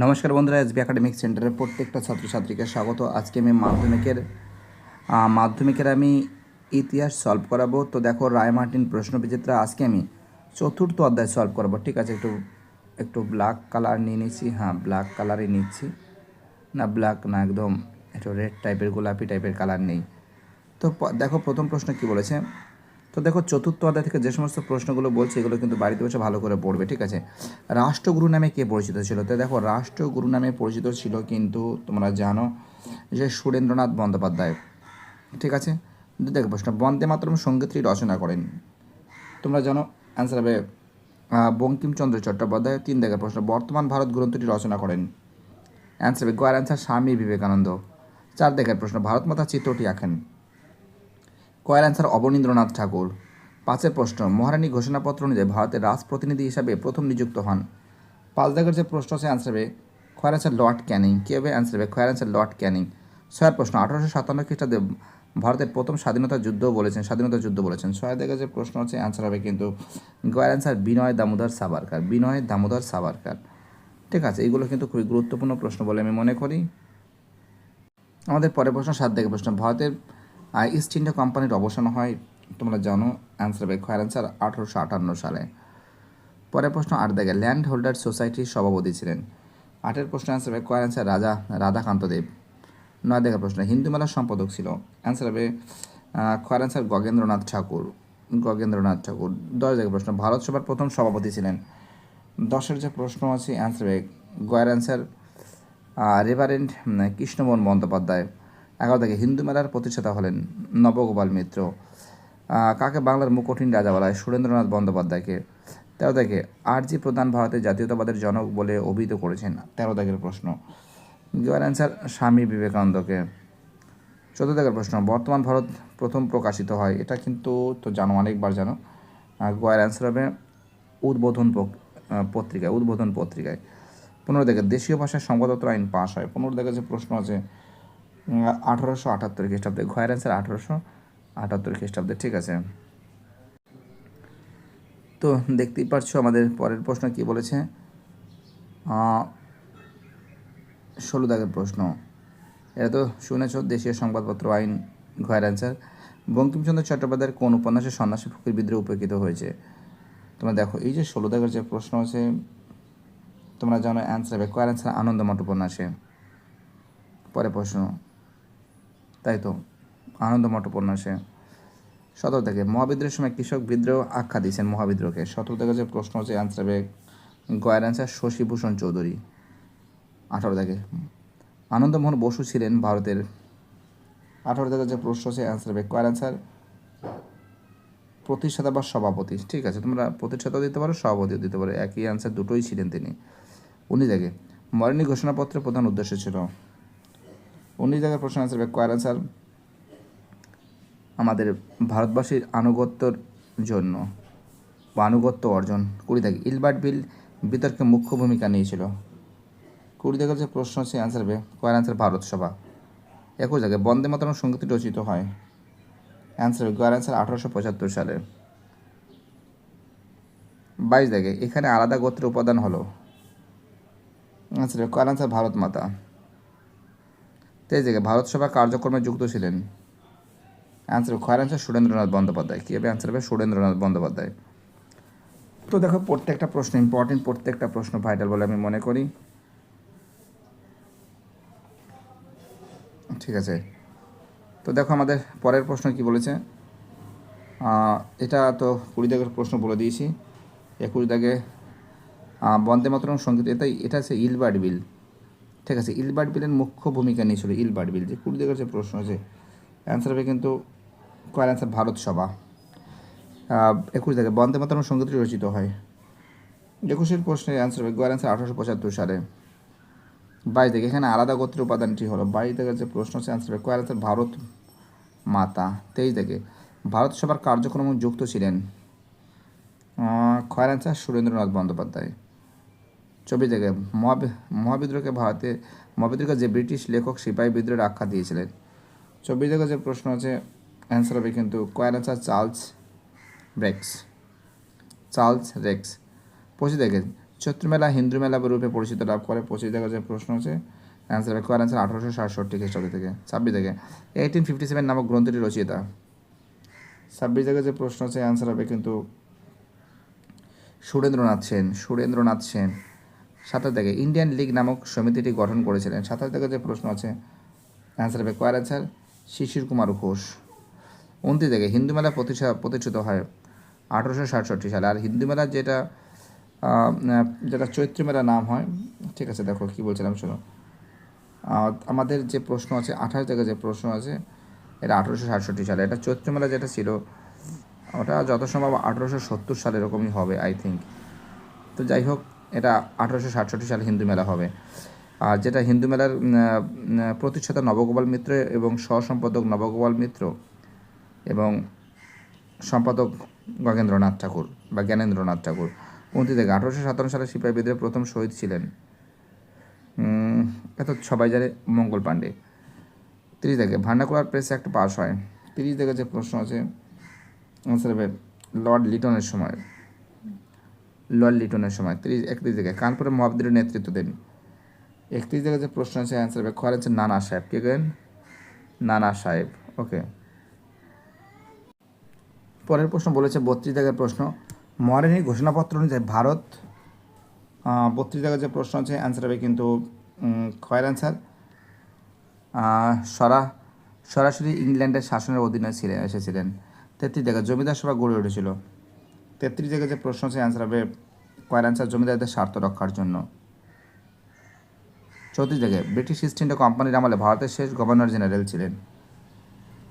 নমস্কার বন্ধুরা SB academic সেন্টারের প্রত্যেকটা ছাত্রছাত্রীকে স্বাগত। আজকে আমি মাধ্যমিকের মাধ্যমিকের আমি ইতিহাস সলভ করাবো। তো দেখো রায় মার্টিন প্রশ্ন বিজেতা আজকে আমি চতুর্থ অধ্যায় সলভ করাবো। ঠিক আছে, একটু একটু ব্ল্যাক কালার নিয়ে নিচ্ছি। হ্যাঁ ব্ল্যাক কালারই নিচ্ছি। না ব্ল্যাক না, একদম একটু রেড টাইপের গোলাপি টাইপের কালার নেই। তো দেখো, প্রথম প্রশ্ন কি বলেছে? তো দেখো চতুর্থ অধ্যায় থেকে যে সমস্ত প্রশ্নগুলো বলছে, এগুলো কিন্তু বাড়িতে বসে ভালো করে পড়বে, ঠিক আছে? রাষ্ট্রগুরু নামে কে পরিচিত ছিল? তো দেখো, রাষ্ট্রগুরু নামে পরিচিত ছিল কিন্তু তোমরা জানো যে সুরেন্দ্রনাথ বন্দ্যোপাধ্যায়, ঠিক আছে? দেখো প্রশ্ন, বন্দে মাতরম সঙ্গীতটি রচনা করেন। তোমরা জানো অ্যান্সার হবে বঙ্কিমচন্দ্র চট্টোপাধ্যায়। তিন দেখার প্রশ্ন, বর্তমান ভারত গ্রন্থটি রচনা করেন? অ্যান্সার হবে, গয়ের অ্যান্সার স্বামী বিবেকানন্দ। চার দেখার প্রশ্ন, ভারত মাতা চিত্রটি আঁকেন। কয়ের অ্যান্সার অবনীন্দ্রনাথ ঠাকুর। পাঁচের প্রশ্ন, মহারানী ঘোষণাপত্র অনুযায়ী ভারতের রাজ প্রতিনিধি হিসাবে প্রথম নিযুক্ত হন। পাঁচ দাগের যে প্রশ্ন আছে অ্যান্সার হবে খয়ের অ্যান্সার লর্ড ক্যানিং। কী হবে অ্যান্সার হবে? খয়ের অ্যান্সার লর্ড ক্যানিং। ছয়ের প্রশ্ন, আঠারোশো সাতান্ন খ্রিস্টাব্দে ভারতের প্রথম স্বাধীনতা যুদ্ধ বলেছেন, স্বাধীনতা যুদ্ধ বলেছেন। ছয় দাগের যে প্রশ্ন আছে অ্যান্সার হবে কিন্তু গয়ের অ্যান্সার বিনয় দামোদর সাবারকার বিনয় দামোদর সাবারকার ঠিক আছে, এগুলো কিন্তু খুবই গুরুত্বপূর্ণ প্রশ্ন বলে আমি মনে করি। আমাদের পরের প্রশ্ন, সাত থেকে প্রশ্ন, ভারতের আহ, ইস্ট ইন্ডিয়া কোম্পানির অবসান হয় তোমরা জানো অ্যান্সার হবে খয়ের অ্যান্সার আঠারোশো আটান্ন সালে। পরের প্রশ্ন আট দেখে ল্যান্ড হোল্ডার সোসাইটির সভাপতি ছিলেন। আটের প্রশ্ন অ্যান্সার হবে কয়ের অ্যান্সার রাজা রাধাকান্ত দেব। নয় দেখার প্রশ্ন হিন্দু মেলার সম্পাদক ছিল। অ্যান্সার হবে খয়ের অ্যান্সার গগেন্দ্রনাথ ঠাকুর। গগেন্দ্রনাথ ঠাকুর। দশ দেখার প্রশ্ন ভারত সভার প্রথম সভাপতি ছিলেন। দশের যে প্রশ্ন আছে অ্যান্সার হবে গয়ের অ্যান্সার রেভারেন্ড কৃষ্ণমোহন বন্দ্যোপাধ্যায়। এগারো থেকে হিন্দু মেলার প্রতিষ্ঠাতা হলেন নবগোপাল মিত্র। কাকে বাংলার মুকঠিন রাজা বলা হয়? সুরেন্দ্রনাথ বন্দ্যোপাধ্যায়কে। তেরো থেকে আর জি প্রধান ভারতের জাতীয়তাবাদের জনক বলে অভিহিত করেছেন তেরো দাগের প্রশ্ন। গয়ের অ্যান্সার স্বামী বিবেকানন্দকে। চোদ্দ দাগের প্রশ্ন, বর্তমান ভারত প্রথম প্রকাশিত হয়, এটা কিন্তু তো জানো, অনেকবার জানো। গোয়ার অ্যান্সার হবে উদ্বোধন পত্রিকায় উদ্বোধন পত্রিকায়। পনেরো থেকে দেশীয় ভাষায় সংবাদপত্র আইন পাশ হয়। পনেরো থেকে যে প্রশ্ন আছে আঠারোশো আটাত্তর খ্রিস্টাব্দে। ঘয়ের অ্যান্সার আঠারোশো আটাত্তর খ্রিস্টাব্দে, ঠিক আছে। তো দেখতেই পারছ আমাদের পরের প্রশ্ন কি বলেছে? ষোলো দাগের প্রশ্ন। এটা তো শুনেছ, দেশীয় সংবাদপত্র, আইন, ঘয়ের অ্যান্সার বঙ্কিমচন্দ্র চট্টোপাধ্যায়ের কোন উপন্যাসে সন্ন্যাসী ফকির বিদ্রোহ উপেক্ষিত হয়েছে? তোমরা দেখো, এই যে ষোলো দাগের যে প্রশ্ন আছে, তোমরা জানো অ্যান্সার হবে। কয়ের অ্যান্সার আনন্দমঠ উপন্যাসে। পরে প্রশ্ন তাই তো? আনন্দমঠ উপন্যাসে সতেরো থেকে মহাবিদ্রোহের সময় কৃষক বিদ্রোহ আখ্যা দিয়েছেন মহাবিদ্রোহকে। সতেরো থেকে যে প্রশ্ন আছে অ্যান্সার হবে গয়ের অ্যান্সার শশীভূষণ চৌধুরী। আঠারো থেকে আনন্দমোহন বসু ছিলেন ভারতের। আঠারো থেকে যে প্রশ্ন আছে অ্যান্সার হবে কয়ের অ্যান্সার প্রতিষ্ঠাতা বা সভাপতি। ঠিক আছে, তোমরা প্রতিষ্ঠাতাও দিতে পারো, সভাপতিও দিতে পারো। একই অ্যান্সার দুটোই ছিলেন তিনি। উনি দেখে মরণী ঘোষণাপত্রের প্রধান উদ্দেশ্য ছিল উনিশ জায়গার প্রশ্ন অ্যান্সার হবে কয়ের অ্যান্সার আমাদের ভারতবাসীর আনুগত্যর জন্য বা আনুগত্য অর্জন কুড়ি থেকে। ইলবার্ট বিল বিতর্কে মুখ্য ভূমিকা নিয়েছিল। কুড়ি থেকে যে প্রশ্ন আছে অ্যান্সার হবে কয়ের অ্যান্সার ভারত সভা? একুশ জায়গায় বন্দে মাতরম সঙ্গীতটি রচিত হয়। অ্যান্সার হবে কয়ের অ্যান্সার আঠারোশো পঁচাত্তর সালে। বাইশ জায়গায়, এখানে আলাদা গোত্রের উপাদান হলো। হবে কয়ের অ্যান্সার ভারত মাতা। তেইশ জায়গায় ভারত সভা কার্যক্রমে যুক্ত ছিলেন। অ্যান্সার খয়ের অ্যান্সার সুরেন্দ্রনাথ বন্দ্যোপাধ্যায় কী হবে অ্যান্সার হবে? সুরেন্দ্রনাথ বন্দ্যোপাধ্যায় তো দেখো, প্রত্যেকটা প্রশ্ন ইম্পর্টেন্ট প্রত্যেকটা প্রশ্ন ভাইটাল বলে আমি মনে করি। ঠিক আছে। তো দেখো, আমাদের পরের প্রশ্ন কি বলেছে? এটা তো কুড়ি দাগের প্রশ্ন বলে দিয়েছি। একুশ দাগে বন্দে মাতরম সংগীত, এটাই, এটা আছে ইলবার্ট বিল। ঠিক আছে, ইলবার্ট বিলের মুখ্য ভূমিকা নিয়েছিল ইলবার্ট বিল। যে কুড়ি যে প্রশ্ন আছে অ্যান্সার হবে কিন্তু কয়ের অ্যান্সার ভারত সভা। একুশ দাগে বন্দে মাতরম সঙ্গীতটি রচিত হয়। একুশের প্রশ্নের অ্যান্সার হবে গোয়ার অ্যান্সার আঠারোশো পঁচাত্তর সালে। বাইশ থেকে এখানে আলাদা গোত্রের উপাদানটি হলো। বাইশ থেকে যে প্রশ্ন আছে অ্যান্সার হবে কয়ের অ্যান্সার ভারত মাতা। তেইশ থেকে ভারত সভার কার্যক্রম যুক্ত ছিলেন খয়ের অ্যান্সার সুরেন্দ্রনাথ বন্দ্যোপাধ্যায়। চব্বিশ থেকে মহাবি- মহাবিদ্রোহকে ভারতে, মহাবিদ্রোহকে যে ব্রিটিশ লেখক সিপাহী বিদ্রোহের আখ্যা দিয়েছিলেন। চব্বিশ থেকে যে প্রশ্ন আছে অ্যান্সার হবে কিন্তু কয়ের answer Charles Rex Charles Rex পঁচিশ থেকে চৈত্র মেলা হিন্দু মেলা রূপে পরিচিত লাভ করে। পঁচিশ দেখা যে প্রশ্ন আছে অ্যান্সার হবে কোয়ার অ্যান্সার আঠারোশো সাতষট্টি খ্রিস্টাব্দ থেকে। ছাব্বিশ থেকে। এইটিন ফিফটি সেভেন নামক গ্রন্থটি রচয়িতা ছাব্বিশ থেকে যে প্রশ্ন আছে অ্যান্সার হবে কিন্তু সুরেন্দ্রনাথ সেন সুরেন্দ্রনাথ সেন। সাতাশ থেকে ইন্ডিয়ান লিগ নামক সমিতিটি গঠন করেছিলেন। সাতাশ থেকে যে প্রশ্ন আছে অ্যান্সার হবে কোয়ার অ্যান্সার শিশির কুমার ঘোষ। উনত্রিশ থেকে হিন্দু মেলা প্রতিষ্ঠা, প্রতিষ্ঠিত হয় আঠারোশো সাতষট্টি সালে। আর হিন্দু মেলা যেটা যেটা চৈত্র মেলা নাম হয়, ঠিক আছে, দেখো কী বলছিলাম, শোনো। আমাদের যে প্রশ্ন আছে আঠাশ থেকে যে প্রশ্ন আছে, এটা আঠেরোশো সাতষট্টি সালে। এটা চৈত্র মেলা যেটা ছিল, ওটা যত সম্ভব আঠেরোশো সত্তর সালে এরকমই হবে আই থিঙ্ক তো যাই হোক এটা আঠারোশো সাতষট্টি সালে হিন্দু মেলা হবে। আর যেটা হিন্দু মেলার প্রতিষ্ঠাতা নবগোপাল মিত্র এবং সহসম্পাদক নবগোপাল মিত্র এবং সম্পাদক গগেন্দ্রনাথ ঠাকুর বা জ্ঞানেন্দ্রনাথ ঠাকুর। উনত্রিশ থেকে আঠারোশো সাতান্ন সালে সিপাহী বিদ্রোহের প্রথম শহীদ ছিলেন এত সবাই জানে মঙ্গল পাণ্ডে। তিরিশ থেকে ভান্ডাকুলার প্রেস একটা পাস হয়। তিরিশ থেকে যে প্রশ্ন আছে লর্ড লিটনের সময়। লর্ড লিটনের সময়, তিরিশ, একত্রিশ জায়গায়। কানপুরে মহাবিদ্যালয়ের নেতৃত্ব দেন। একত্রিশ জায়গায় যে প্রশ্ন আছে অ্যান্সার হবে হচ্ছে নানা সাহেব। কে গেলেন? নানা সাহেব। ওকে। পরের প্রশ্ন বলেছে, বত্রিশ জায়গার প্রশ্ন। মহারানীর ঘোষণাপত্র অনুযায়ী ভারত বত্রিশ জায়গার যে প্রশ্ন আছে অ্যান্সার হবে কিন্তু খয়ের অ্যান্সার সরা, সরাসরি ইংল্যান্ডের শাসনের অধীনে ছিলেন, এসেছিলেন। তেত্রিশ জায়গায় জমিদার সভা গড়ে উঠেছিল। তেত্রিশ জায়গায় যে প্রশ্ন আছে অ্যান্সার হবে, কয়ের অ্যান্সার জমিদারদের স্বার্থ রক্ষার জন্য। চৌত্রিশ জায়গায় ব্রিটিশ ইস্ট ইন্ডিয়া কোম্পানির আমলে ভারতের শেষ গভর্নর জেনারেল ছিলেন।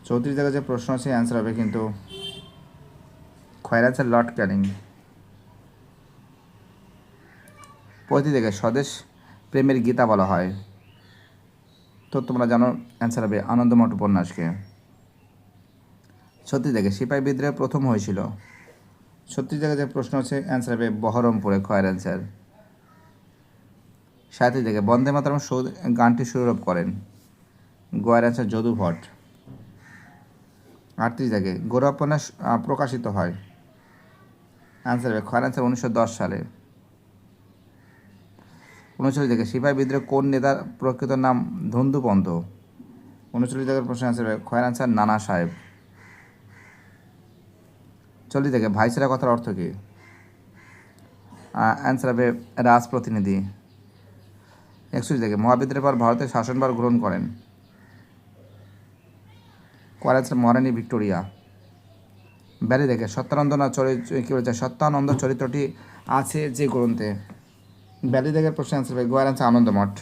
চৌত্রিশ জায়গায় যে প্রশ্ন আছে অ্যান্সার হবে কিন্তু খয়ের অ্যান্সার লর্ড ক্যানিং। পঁয়ত্রিশ জায়গায় স্বদেশ প্রেমের গীতা বলা হয়। তো তোমরা জানো অ্যান্সার হবে আনন্দমঠ উপন্যাসকে। ছত্রিশ জায়গায় সিপাহী বিদ্রোহ প্রথম হয়েছিল। ছত্রিশ জায়গায় যে প্রশ্ন আছে অ্যান্সার হবে বহরমপুরে খয়ের অ্যান্সার সাঁত্রিশ জায়গায় বন্দে মাতরম গানটি সুরূপ করেন। গোয়ার অ্যান্সার যদু ভট্ট আটত্রিশ জায়গায় গোরা উপন্যাস আহ, প্রকাশিত হয়। অ্যান্সার হবে খয়ের অ্যান্সার উনিশশো দশ সালে। উনচল্লিশ জায়গায় সিপাহী বিদ্রোহ কোন নেতার প্রকৃত নাম ধন্দুপন্ত? উনচল্লিশ জায়গার প্রশ্ন অ্যান্সার হবে খয়ের অ্যান্সার নানা সাহেব। চল্লিশ জায়গায় ভাইসেরা কথার অর্থ কী? অ্যান্সার হবে রাজ প্রতিনিধি একচল্লিশ জায়গায় মহাবিদ্রের পর ভারতের শাসনভার গ্রহণ করেন। অ্যান্সার মহারানী ভিক্টোরিয়া। ব্যারি দেখে, সত্যানন্দনা চরিত্র কী বলছে, সত্যানন্দ চরিত্রটি আছে যে গ্রন্থে। ব্যালি দেখে প্রশ্ন অ্যান্সার হবে, গোয়ার অ্যান্সার আনন্দমঠ।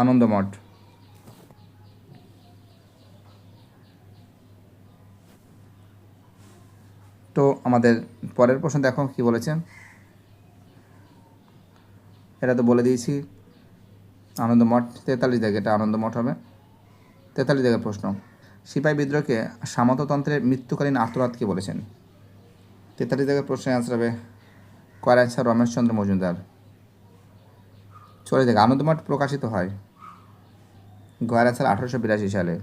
আনন্দমঠ। তো আমাদের পরের প্রশ্ন দেখো কি বলেছেন? এটা তো বলে দিয়েছি। আনন্দমঠ, তেতাল্লিশ জায়গা এটা আনন্দমঠ হবে। তেতাল্লিশ জায়গার প্রশ্ন। সিপাহী বিদ্রোহকে সামন্ততন্ত্রের মৃত্যুকালীন আত্মরাতকে বলেছেন? তেতাল্লিশ জায়গার প্রশ্নের অ্যান্সার হবে কয়ার অ্যান্সার রমেশচন্দ্র মজুমদার। চলে থেকে আনন্দমঠ প্রকাশিত হয়। গয়ার অ্যান্সার আঠারোশো বিরাশি সালে।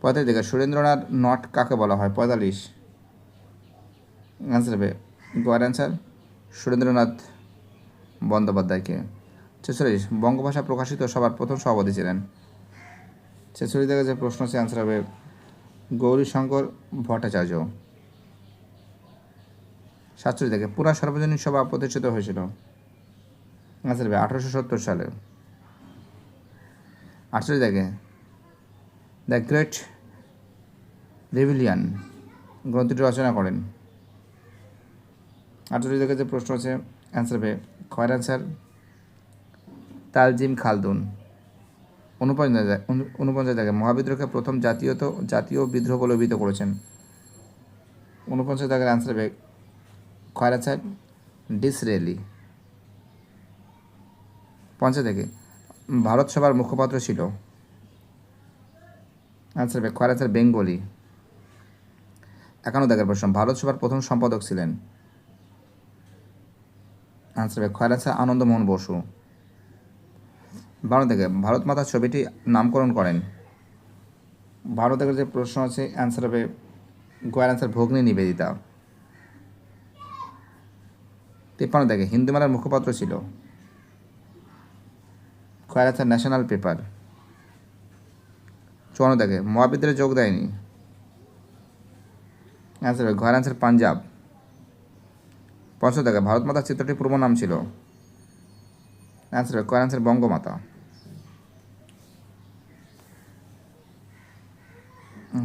পঁয়তাল্লিশ দেখে সুরেন্দ্রনাথ নট কাকে বলা হয়? পঁয়তাল্লিশ। অ্যান্সার হবে। গোয়ার অ্যান্সার সুরেন্দ্রনাথ বন্দ্যোপাধ্যায়কে। ছেচল্লিশ। বঙ্গভাষা প্রকাশিত সবার প্রথম সভাপতি ছিলেন। ছেচল্লিশ থেকে যে প্রশ্ন আছে অ্যান্সার হবে গৌরীশঙ্কর ভট্টাচার্য। সাতচল্লিশ থেকে পুরা সার্বজনীন সভা প্রতিষ্ঠিত হয়েছিল। আচ্ছা আঠারোশো সত্তর সালে। আটচল্লিশ থেকে দ্য গ্রেট রেভিলিয়ান গ্রন্থটি রচনা করেন। আটচল্লিশ থেকে যে প্রশ্ন আছে অ্যান্সার হবে খয়ের অ্যান্সার তালজিম খালদুন অনুপঞ্চাশ অনুপঞ্চাশ থেকে মহাবিদ্রোহকে প্রথম জাতীয়ত জাতীয় বিদ্রোহ বলে অভিহিত করেছেন। অনুপঞ্চাশ জায়গার অ্যান্সার হবে খয়রা স্যার ডিসরেলি পঞ্চাশ থেকে ভারত সভার মুখপাত্র ছিল আনসার হবে খয়রা স্যার বেঙ্গলি। একান্ন দেখার প্রশ্ন ভারত সভার প্রথম সম্পাদক ছিলেন। আনসার হবে খয়রা স্যার আনন্দমোহন বসু। বারো থেকে ভারত মাতার ছবিটি নামকরণ করেন। বারো থেকে যে প্রশ্ন আছে অ্যান্সার হবে গোয়ার অ্যান্সার ভগ্নী নিবেদিতা। তিপ্পান্ন দেখে, হিন্দু মেলার মুখপাত্র ছিল। খয়রাচার ন্যাশনাল পেপার চুয়ান্ন দেখে। মহাবিদ্যালয়ে যোগ দেয়নি। অ্যান্সার হবে ঘর অ্যান্সার পাঞ্জাব। পঞ্চাশ দেখে, ভারত মাতার চিত্রটির পূর্ব নাম ছিল। অ্যান্সার হবে কয় অ্যান্সার বঙ্গমাতা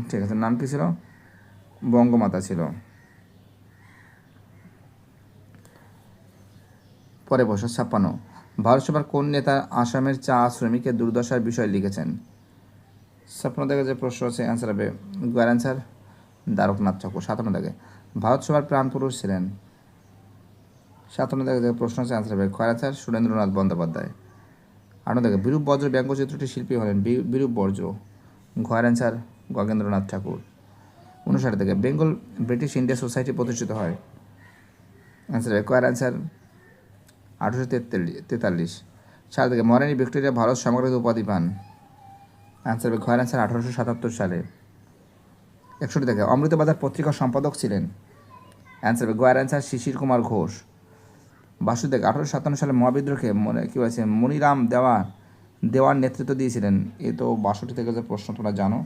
ঠিক আছে, নাম কি ছিল? বঙ্গমাতা ছিল। পরে বসো ছাপ্পান্ন। ভারত সভার কোন নেতা আসামের চা শ্রমিকের দুর্দশার বিষয় লিখেছেন? ছাপ্পান্ন থেকে যে প্রশ্ন আছে অ্যান্সার হবে গোয়ার অ্যান্সার দ্বারকনাথ ঠাকুর সাতান্ন থেকে ভারত সভার প্রাণপুরুষ ছিলেন। সাতান্ন থেকে যে প্রশ্ন আছে অ্যান্সার হবে খয় অ্যান্সার সুরেন্দ্রনাথ বন্দ্যোপাধ্যায়। আটান্ন থেকে বিরূপ বজ্র ব্যঙ্গচিত্রটি শিল্পী হলেন বিরূপ বর্জ্য। ঘয়ের অ্যান্সার গগেন্দ্রনাথ ঠাকুর। উনষাট থেকে বেঙ্গল ব্রিটিশ ইন্ডিয়া সোসাইটি প্রতিষ্ঠিত হয়। অ্যান্সার হবে কয়ার অ্যান্সার আঠারোশো তেতাল্লিশ সাল থেকে মহারানী ভিক্টোরিয়া ভারত সমগ্র উপাধি পান। অ্যান্সার হবে ঘয়ের অ্যান্সার আঠারোশো সাতাত্তর সালে। একষট্টি থেকে অমৃতবাজার পত্রিকার সম্পাদক ছিলেন। অ্যান্সার হবে গয়ের অ্যান্সার শিশির কুমার ঘোষ। বাসুদেব আঠারোশো সাতান্ন সালে মহাবিদ্রোহকে মনে, কী বলেছে, মনিরাম দেওয়া দেওয়ার নেতৃত্ব দিয়েছিলেন। এ তো বাষট্টি থেকে যে প্রশ্ন তোমরা জানো,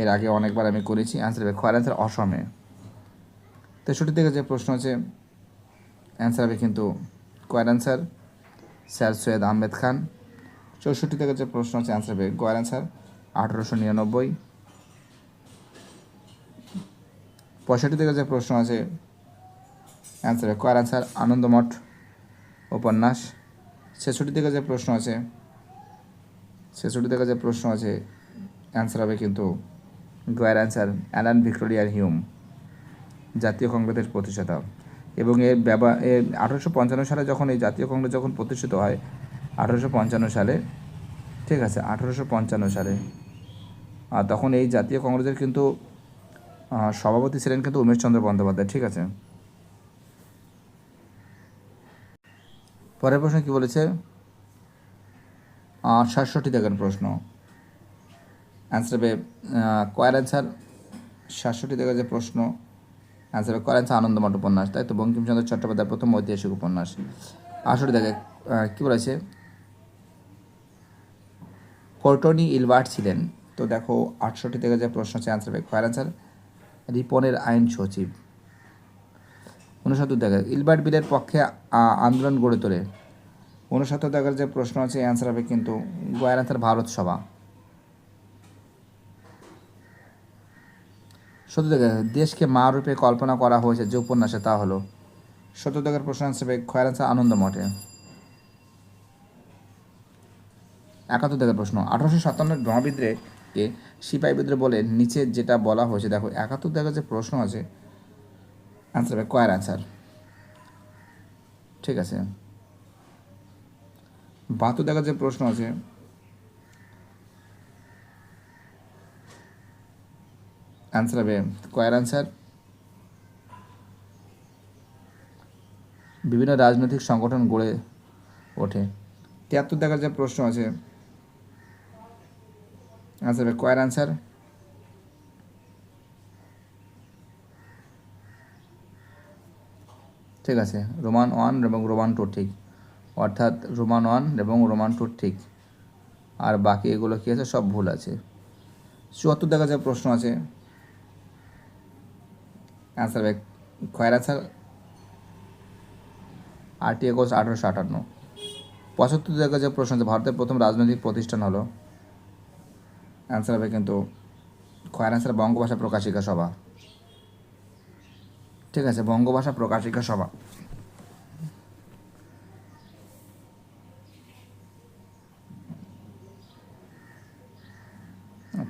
এর আগে অনেকবার আমি করেছি। অ্যান্সার হবে খয়ের অ্যান্সার অসমে। তেষট্টি থেকে যে প্রশ্ন আছে অ্যান্সার হবে কিন্তু কোয়ার অ্যান্সার স্যার সৈয়দ আহমেদ খান চৌষট্টি থেকে যে প্রশ্ন আছে অ্যান্সার হবে গোয়ার অ্যান্সার আঠারোশো নিরানব্বই। পঁয়ষট্টি থেকে যে প্রশ্ন আছে অ্যান্সার হবে অ্যান্সার আনন্দমঠ উপন্যাস। ছেষট্টি থেকে যে প্রশ্ন আছে, ছেষট্টি থেকে যে প্রশ্ন আছে অ্যান্সার হবে কিন্তু গোয়ার অ্যান্সার অ্যালান ভিক্টোরিয়ার হিউম, জাতীয় কংগ্রেসের প্রতিষ্ঠাতা। এবং এর ব্যবহার আঠারোশো পঞ্চান্ন সালে যখন এই জাতীয় কংগ্রেস যখন প্রতিষ্ঠিত হয় আঠারোশো পঞ্চান্ন সালে। ঠিক আছে, আঠারোশো পঞ্চান্ন সালে। আর তখন এই জাতীয় কংগ্রেসের কিন্তু সভাপতি ছিলেন কিন্তু উমেশচন্দ্র বন্দ্যোপাধ্যায়, ঠিক আছে? পরের প্রশ্ন কি বলেছে? সাতষট্টি দেখেন প্রশ্ন? অ্যান্সার হবে কয়ের অ্যান্সার সাতষট্টি থেকে যে প্রশ্ন অ্যান্সার হবে, কয়ের অ্যান্সার আনন্দমঠ উপন্যাস। তাই তো, বঙ্কিমচন্দ্র চট্টোপাধ্যায় প্রথম ঐতিহাসিক উপন্যাস। আষট্টি দেখে কী বলেছে? কোর্টনি ইলভার্ট ছিলেন। তো দেখো, আটষট্টি থেকে যে প্রশ্ন আছে অ্যান্সার হবে কয়ের অ্যান্সার রিপনের আইন সচিব। উনসত্তর দেখে ইলবার্ট বিলের পক্ষে আন্দোলন গড়ে তোলে। উনসত্তর দেখার যে প্রশ্ন আছে অ্যান্সার হবে কিন্তু গোয়ার অ্যান্সার ভারত সভা। সত্তর দেখা দেশকে মা রূপে কল্পনা করা হয়েছে যে উপন্যাসে তা হলো। সত্তর দেখার প্রশ্ন অ্যান্সার হবে খয়ের অ্যান্সার আনন্দ মঠে। একাত্তর দেখার প্রশ্ন। আঠারোশো সাতান্নের মহাবিদ্রোহকে সিপাহী বিদ্রোহ বলে, নিচে যেটা বলা হয়েছে, দেখো, একাত্তর দেখার যে প্রশ্ন আছে অ্যান্সার হবে কয়ের অ্যান্সার ঠিক আছে? বাহাত্তর দেখার যে প্রশ্ন আছে অ্যান্সার হবে কয়ের অ্যান্সার বিভিন্ন রাজনৈতিক সংগঠন গড়ে ওঠে। তিয়াত্তর দেখার যে প্রশ্ন আছে অ্যান্সার হবে কয়ের অ্যান্সার ঠিক আছে, রোমান ওয়ান এবং রোমান টু ঠিক। অর্থাৎ রোমান ওয়ান এবং রোমান টু ঠিক। আর বাকি এগুলো কী আছে? সব ভুল আছে। চুয়াত্তর দেখা যায় প্রশ্ন আছে। অ্যান্সার হবে খয়ের অ্যান্সার আটই আগস্ট আঠারোশো আটান্ন। পঁচাত্তর দেখা যায় প্রশ্ন আছে। ভারতের প্রথম রাজনৈতিক প্রতিষ্ঠান হলো অ্যান্সার হবে কিন্তু খয়ের অ্যান্সার বঙ্গভাষা প্রকাশিকা সভা। ঠিক আছে, বঙ্গভাষা প্রকাশিকা সভা।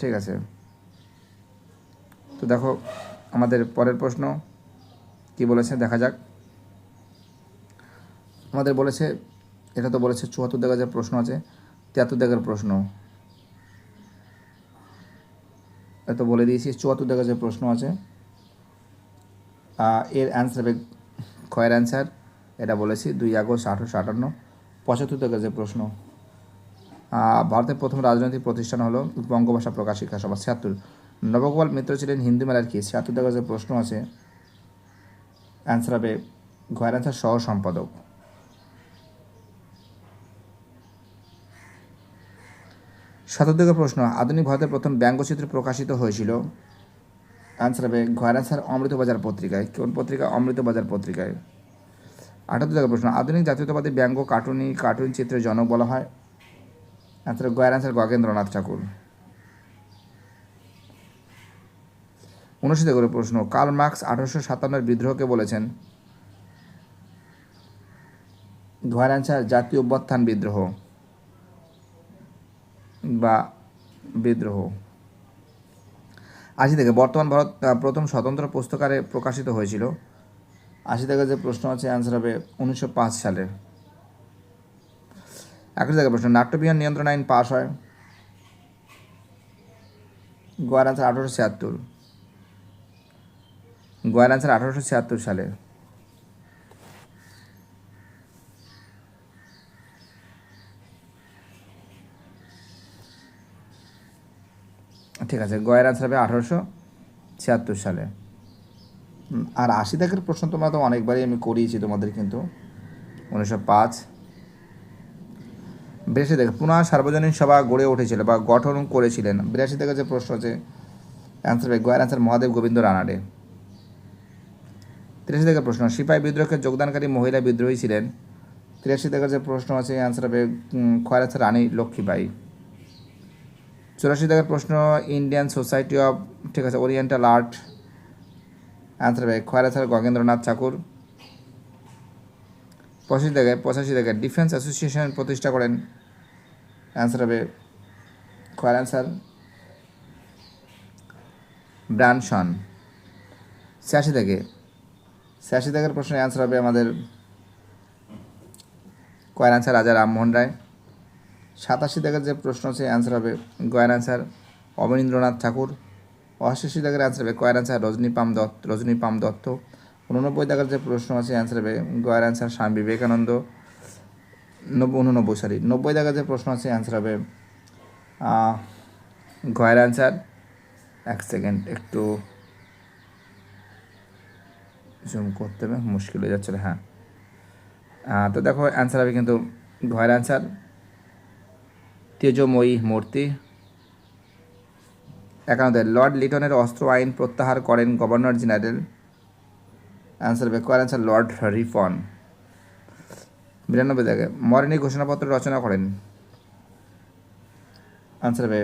ঠিক আছে। তো দেখো, আমাদের পরের প্রশ্ন কি বলেছে, দেখা যাক। আমাদের বলেছে, এটা তো বলেছে চুয়াত্তর দেখা যায় প্রশ্ন আছে, তিয়াত্তর দেখার প্রশ্ন। এত বলে দিয়েছি, চুয়াত্তর দেখা যায় প্রশ্ন আছে এর অ্যান্সার হবে ক্ষয়ের অ্যান্সার এটা বলেছি, দুই আগস্ট আঠারোশো আটান্ন, পঁচাত্তর থেকে যে প্রশ্ন। ভারতের প্রথম রাজনৈতিক প্রতিষ্ঠান হলো বঙ্গভাষা প্রকাশিকা সভা, ছিয়াত্তর। নবগোপাল মিত্র ছিলেন হিন্দু মেলার কি? ছিয়াত্তর থেকে যে প্রশ্ন আছে অ্যান্সার হবে ঘয়ের অ্যান্সার সহ সম্পাদক শতাব্দীর প্রশ্ন, আধুনিক ভারতের প্রথম ব্যঙ্গচিত্র প্রকাশিত হয়েছিল? অ্যান্সার হবে ঘয়ের অ্যান্সার অমৃতবাজার পত্রিকায়। কোন পত্রিকা? অমৃতবাজার পত্রিকায়। আঠাত্তর টাকা প্রশ্ন, আধুনিক জাতীয়তাবাদী ব্যঙ্গ কার্টুনি, কার্টুন চিত্রের জনক বলা হয়? অ্যান্সার গয়ের অ্যান্সার গগেন্দ্রনাথ ঠাকুর। করে প্রশ্ন, কার্ল মার্কস আঠারোশো সাতান্নের বিদ্রোহকে বলেছেন অ্যান্সার জাতীয় অভ্যুত্থান বিদ্রোহ। বা বিদ্রোহ। আশি থেকে বর্তমান ভারত প্রথম স্বতন্ত্র পুস্তকারে প্রকাশিত হয়েছিল। আশি থেকে যে প্রশ্ন আছে অ্যান্সার হবে উনিশশো পাঁচ সালে একুশ থেকে প্রশ্ন, নাট্যবিহার নিয়ন্ত্রণ আইন পাস হয়? গোয়ার অ্যান্সার আঠারোশো ছিয়াত্তর। গোয়ার অ্যান্সার আঠারোশো ছিয়াত্তর সালে। ঠিক আছে, গয়ের অ্যান্সার হবে আঠারোশো ছিয়াত্তর সালে। আর আশি দাগের প্রশ্ন তোমরা তো অনেকবারই আমি করিয়েছি তোমাদের কিন্তু, উনিশশো পাঁচ। বিরাশি থেকে পুনঃ সার্বজনীন সভা গড়ে উঠেছিল বা গঠন করেছিলেন। বিরাশি থেকে যে প্রশ্ন আছে অ্যান্সার হবে গয়ের অ্যান্সার মহাদেব গোবিন্দ রানাডে। তিরাশি থেকে প্রশ্ন, সিপাহী বিদ্রোহকে যোগদানকারী মহিলা বিদ্রোহী ছিলেন। তিরাশি থেকে যে প্রশ্ন আছে অ্যান্সার হবে খয়ের রানী লক্ষ্মীবাই চুরাশি থেকে প্রশ্ন ইন্ডিয়ান সোসাইটি অফ ঠিক আছে ওরিয়েন্টাল আর্ট অ্যান্সার হবে খয়ের আছে গগেন্দ্রনাথ ঠাকুর পঁচাশি থেকে পঁচাশি থেকে ডিফেন্স অ্যাসোসিয়েশন প্রতিষ্ঠা করেন। অ্যান্সার হবে খয়ের অ্যান্সার ব্রানসন ছিয়াশি থেকে ছিয়াশি থেকে প্রশ্নের অ্যান্সার হবে আমাদের কয়ের অ্যান্সার রাজা রামমোহন রায় সাতাশি থেকে যে প্রশ্ন আছে অ্যান্সার হবে গয়ের অ্যান্সার অবনীন্দ্রনাথ ঠাকুর। অষ্টাশি দাগের অ্যান্সার হবে কয়ের answer Rajani Palme Dutt Rajani Palme Dutt. উননব্বই দাগের যে প্রশ্ন আছে অ্যান্সার হবে গয়ের অ্যান্সার স্বামী বিবেকানন্দ। নব্বই উননব্বই সরি নব্বই দাগের যে প্রশ্ন আছে অ্যান্সার হবে গয়ের অ্যান্সার এক সেকেন্ড একটু জুম করতে হবে, মুশকিল হয়ে যাচ্ছিল হ্যাঁ। তো দেখো অ্যান্সার হবে কিন্তু ঘয়ের অ্যান্সার তেজময়ী মূর্তি। একান্নদের লর্ড লিটনের অস্ত্র আইন প্রত্যাহার করেন গভর্নর জেনারেল। অ্যান্সার হবে কয়ের অ্যান্সার লর্ড রিফন। বিরানব্বই থেকে মরেনি ঘোষণাপত্র রচনা করেন। অ্যান্সার হবে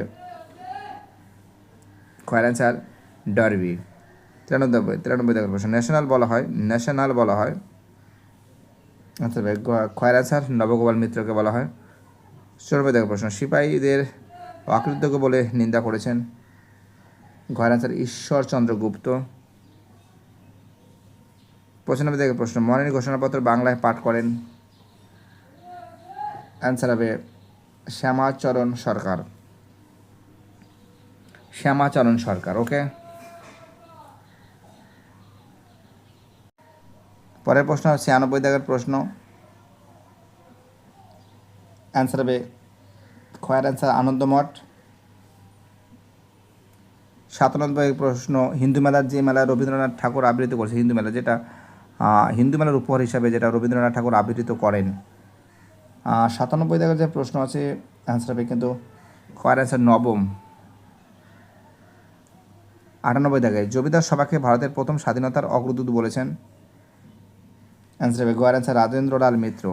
কয়ের অ্যান্সার ডারবি। তিরানব্বই তিরানব্বই থেকে প্রশ্ন, ন্যাশনাল বলা হয়? ন্যাশনাল বলা হয়। আচ্ছা ভাই খয়ের অ্যান্সার নবগোপাল মিত্রকে বলা হয়। চৌরানব্বই থেকে প্রশ্ন, সিপাহীদের অকৃতজ্ঞ বলে নিন্দা করেছেন? ঘয়ের অ্যান্সার ঈশ্বরচন্দ্র গুপ্ত। পঁচানব্বই থেকে প্রশ্ন, মনের ঘোষণাপত্র বাংলায় পাঠ করেন? অ্যান্সার হবে, শ্যামাচরণ সরকার। শ্যামাচরণ সরকার ওকে পরের প্রশ্ন, ছিয়ানব্বই দাগের প্রশ্ন অ্যান্সার হবে খয়ের অ্যান্সার আনন্দমঠ সাতানব্বই প্রশ্ন, হিন্দু মেলার যে মেলা রবীন্দ্রনাথ ঠাকুর আবৃত্তি করেছে, হিন্দু মেলা যেটা হিন্দু মেলার উপহার হিসাবে যেটা রবীন্দ্রনাথ ঠাকুর আবৃত্তি করেন। সাতানব্বই দাগের যে প্রশ্ন আছে অ্যান্সার হবে কিন্তু খয়ের অ্যান্সার নবম। আটানব্বই দাগে জমিদার সভাকে ভারতের প্রথম স্বাধীনতার অগ্রদূত বলেছেন। অ্যান্সার হবে গোয়ার অ্যান্সার রাজেন্দ্র লাল মিত্র।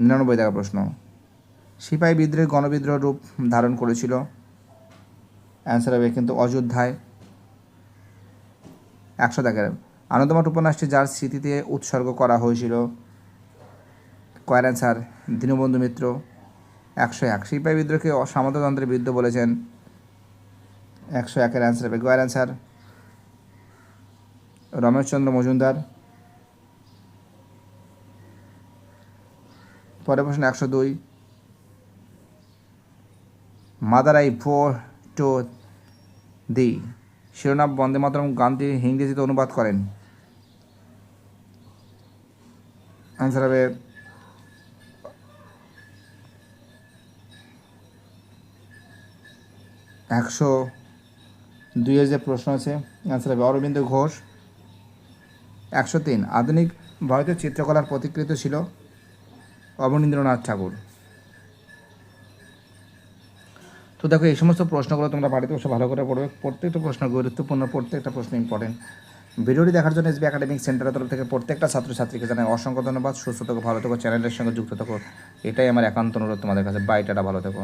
নিরানব্বই টাকা প্রশ্ন। সিপাহী বিদ্রোহ গণবিদ্রোহ রূপ ধারণ করেছিল। অ্যান্সার হবে কিন্তু অযোধ্যায়। একশো টাকার। আনন্দমঠ উপন্যাসটি যার স্মৃতিতে উৎসর্গ করা হয়েছিল। কয়ের অ্যান্সার দীনবন্ধু মিত্র, একশো এক। সিপাহী বিদ্রোহকে সামন্ততন্ত্রের বিরুদ্ধে বলেছেন। একশো একের অ্যান্সার হবে। গয়ের অ্যান্সার রমেশচন্দ্র মজুমদার পরের প্রশ্ন একশো দুই। Mother I bow to thee শিরোনাম বন্দে মাতরম গানটি ইংরেজিতে অনুবাদ করেন। আনসার হবে একশো দুইয়ের যে প্রশ্ন আছে আনসার হবে অরবিন্দ ঘোষ। একশো তিন, আধুনিক ভারতীয় চিত্রকলার প্রতিকৃত ছিল। অবনীন্দ্রনাথ ঠাকুর। তো দেখো, এই সমস্ত প্রশ্নগুলো তোমরা বাড়িতে বসে ভালো করে পড়বে প্রত্যেকটা প্রশ্ন গুরুত্বপূর্ণ, প্রত্যেকটা প্রশ্ন ইম্পর্টেন্ট ভিডিওটি দেখার জন্য এসবি একাডেমিক সেন্টারের তরফ থেকে প্রত্যেকটা ছাত্রছাত্রীকে জানাই অসংখ্য ধন্যবাদ। সুস্থ থেকো, ভালো থেকো চ্যানেলের সঙ্গে যুক্ত থাকো। এটাই আমার একান্ত অনুরোধ তোমাদের কাছে। বাইটাটা ভালো থেকো।